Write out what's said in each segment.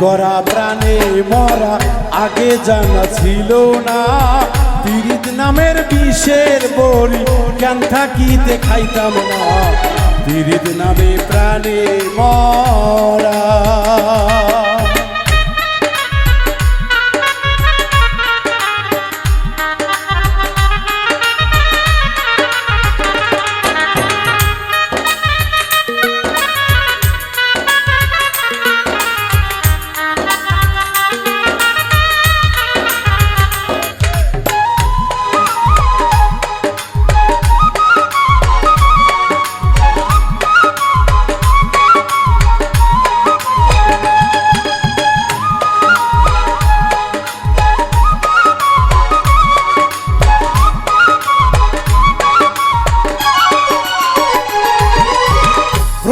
করা প্রাণে মরা আগে জানা ছিল না। পীড়িত নামের বিষের বড়ি কেন থাকিতে খাইতাম না। পীড়িত নামে প্রাণে মরা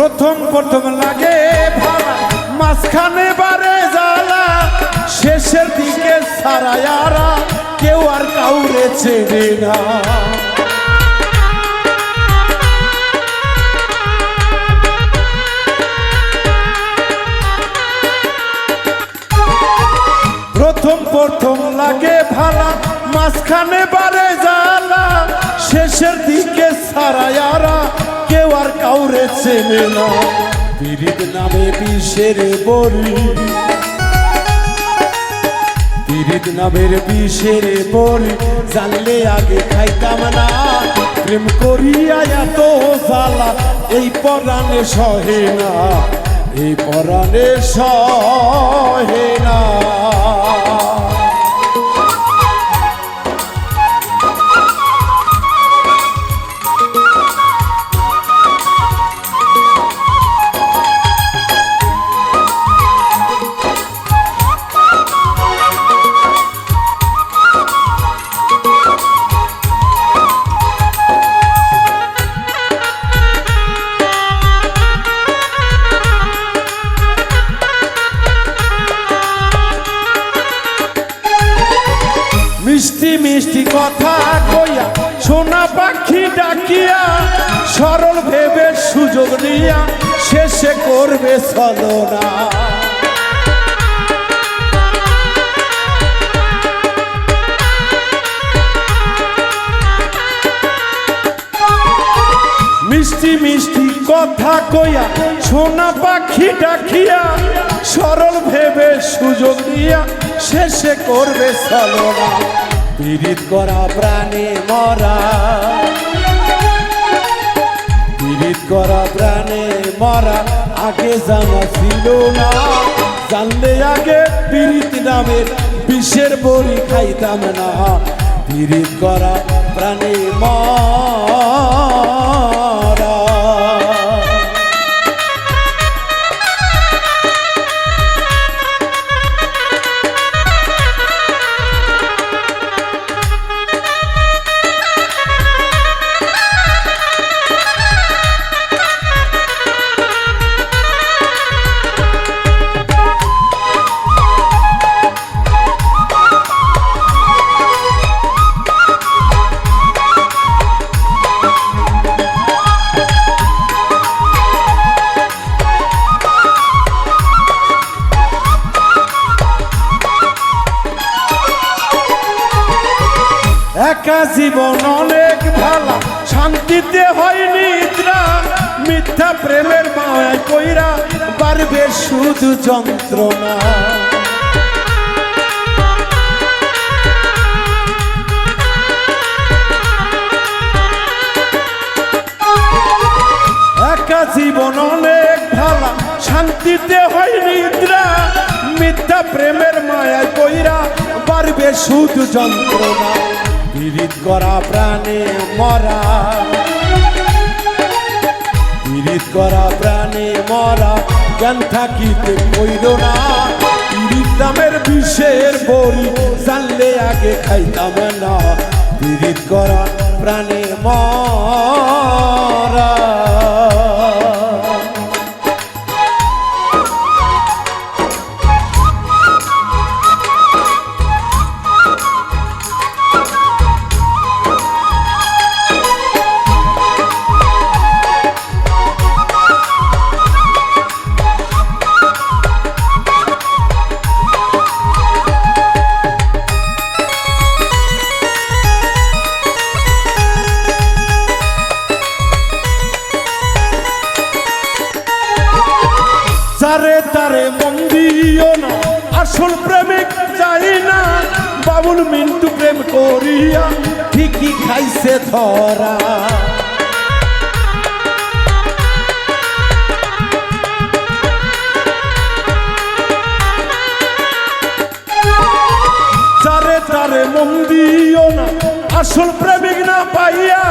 প্রথম প্রথম লাগে ভাড়া। মাঝখানে বারে জ্বালা, শেষের দিকে সারায়ারা কেউ আর কাউরে চেনে না। প্রথম প্রথম লাগে ভালা মাঝখানে বারে জ্বালা, শেষের দিকে কাউরে চেনে না। পীড়িত নামে বিষের বড়ি। পীড়িত নামের বিষের বড়ি। জানলে আগে খাইতাম না। প্রেম করিয়া এত জ্বালা। এই পরাণে সহে না। এই পরাণে সহে না। কথা কইয়া, সোনা পাখি ডাকিয়া, সরল ভেবে সুযোগ নিয়া, শেষে করবে সদনা মিষ্টি মিষ্টি কথা কইয়া, সোনা পাখি ডাকিয়া, সরল ভেবে সুযোগ দিয়া শেষে করবে সলনা পীড়িত করা প্রাণে মরা। পীড়িত করা প্রাণে মরা। আগে জানা ছিল না, জানলে আগে পীড়িত নামের বিষের বড়ি খাইতাম না। পীড়িত করা প্রাণে মরা। একা জীবন অনেক ভালা। শান্তিতে হয় নিদ্রা, মিথ্যা প্রেমের মায় কইরা পারবে শুধু যন্ত্রণা। একা জীবন অনেক ভালা। শান্তিতে হয় নিদ্রা, মিথ্যা প্রেমের মায়ায় কইরা পারবে শুধু যন্ত্রণা। পীড়িত করা প্রাণে মরা। পীড়িত করা প্রাণে মরা কেন থাকিতে কইল না। পীড়িত নামের বিষের বড়ি জানলে আগে খাইতাম না। পীড়িত করা প্রাণে মরা। তারে মন দিও না। আসল প্রেমিক চাই না। বাবুল মিন্টু প্রেম করিয়া ঠিকই খাইছে ধরা। যারে তারে মন দিও না, আসল প্রেমিক না পাইয়া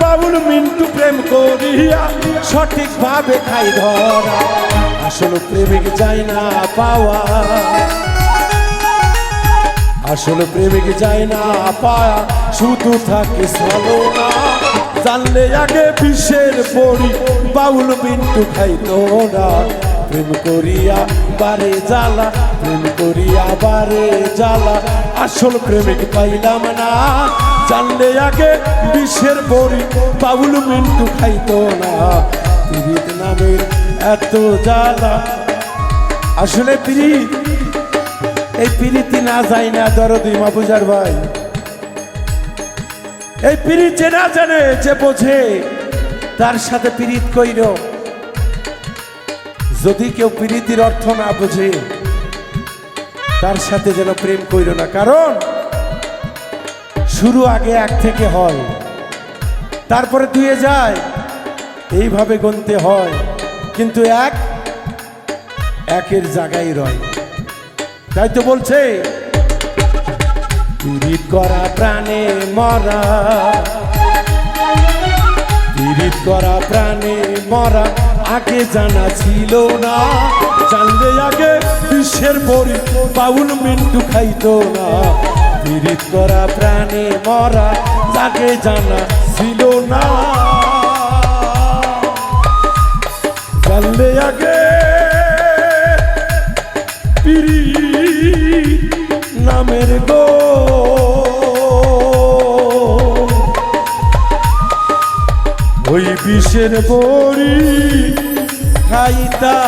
বাবুল মিন্টু প্রেম করিয়া সঠিক ভাবে খাই ধরা। আসল প্রেমিক যাই না পাওয়া। আসল প্রেমিক যাই না পায়া শুধু থাকে না জানলে আগে বিশ্বের পড়ি বাউল মিন্টু খাইতো না। প্রেম করিয়া বারে জ্বালা, প্রেম করিয়া বারে জ্বালা। আসল প্রেমিক পাইলাম না। জানলে আগে বিশ্বের পড়ি বাউল মিন্টু খাইতো না। পীড়িত নামের এত জ্বালা। আসলে পীড়িত এই পিরিতি না যায় না দরদি মাপুজার ভাই। এই পিরিত যে না জানে, যে বোঝে, তার সাথে পিরিত কইর। যদি কেউ পিরিতির অর্থ না বোঝে, তার সাথে যেন প্রেম কইর না। কারণ, শুরু আগে এক থেকে হয়, তারপরে দুয়ে যায় এইভাবে গুনতে হয়, কিন্তু এক, একের জায়গায় রয়। তাই তো বলছে, পীড়িত করা প্রাণে মরা। পীড়িত করা প্রাণে মরা, আগে জানা ছিল না। জানলে আগে বিশ্বের পরি, বাউল মিন্টু খাইতো না। পীড়িত করা প্রাণে মরা, আগে জানা ছিল না। জানলে আগে। পিরি নামের গো। ওই বিষের বড়ি খাইতা